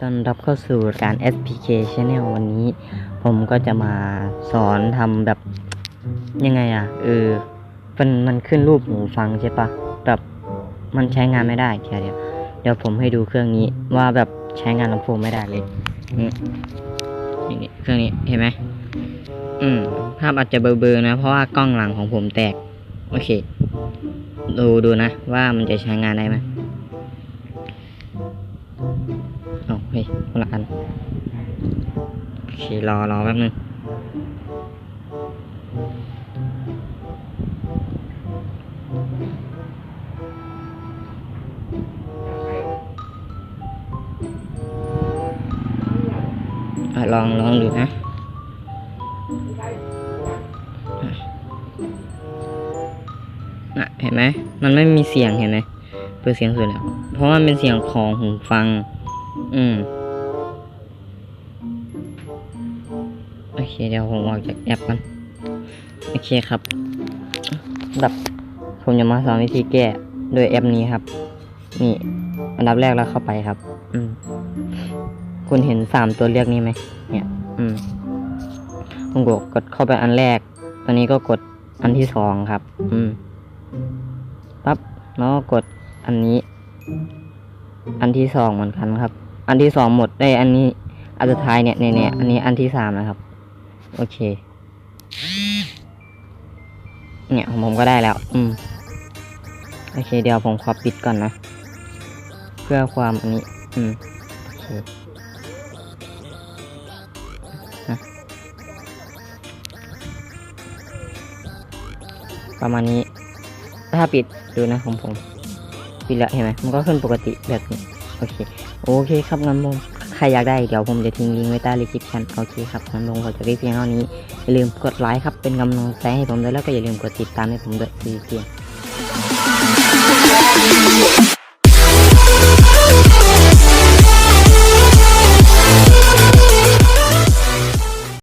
ต้อนรับเข้าสู่การ SPK Channel วันนี้ ผมก็จะมาสอนทำแบบยังไงอะเออมันมันขึ้นรูปหูฟังใช่ปะแบบมันใช้งานไม่ได้แค่เดียวเดี๋ยวผมให้ดูเครื่องนี้ว่าแบบใช้งานลำโพงไม่ได้เลยนี่นี่เครื่องนี้เห็นไหมอืมภาพอาจจะเบลอๆนะ เพราะว่ากล้องหลังของผมแตก โอเค ดูดูนะ ว่ามันจะใช้งานได้ไหม เฮ้ยคนละอันโอเครอรอแป๊บนึงอะลองลองดูนะน่ะเห็นไหมมันไม่มีเสียงเห็นไหมเปิดเสียงสุดแล้วเพราะมันเป็นเสียงของหูฟัง อืม โอเค เดี๋ยวผมออกจากแอปกัน โอเคครับแบบผมจะมาสอนวิธีแก้โดยแอปนี้ครับ นี่ อันดับแรกเราเข้าไปครับ อืม คุณเห็นสามตัวเลือกนี้ไหมเนี่ย อืมคุณกดกดเข้าไปอันแรก ตอนนี้ก็กดอันที่สองครับ อืมปั๊บแล้วก็กดอันนี้ อันที่สองเหมือนกันครับ อันที่สองหมดได้อันนี้ อันสุดท้ายเนี่ยเนี่ยเนี่ยอันนี้อันที่สามนะครับ โอเค เนี่ยของผมก็ได้แล้ว อืม โอเค เดี๋ยวผมขอปิดก่อนนะ เพื่อความอันนี้ อืม โอเคประมาณนี้ ถ้าปิดดูนะของผม ปิดแล้วเห็นไหม มันก็ขึ้นปกติแบบนี้โอเค โอเคครับงั้นผมใครอยากได้เดี๋ยวผมจะทิ้งลิงก์ไว้ใต้ลิคลิปชันโอเคครับงั้นผมขอจะได้เพียงเท่านี้อย่าลืมกดไลค์ครับเป็นกำลังใจให้ผมด้วยแล้วก็อย่าลืมกดติดตามให้ผมด้วยดีเกียง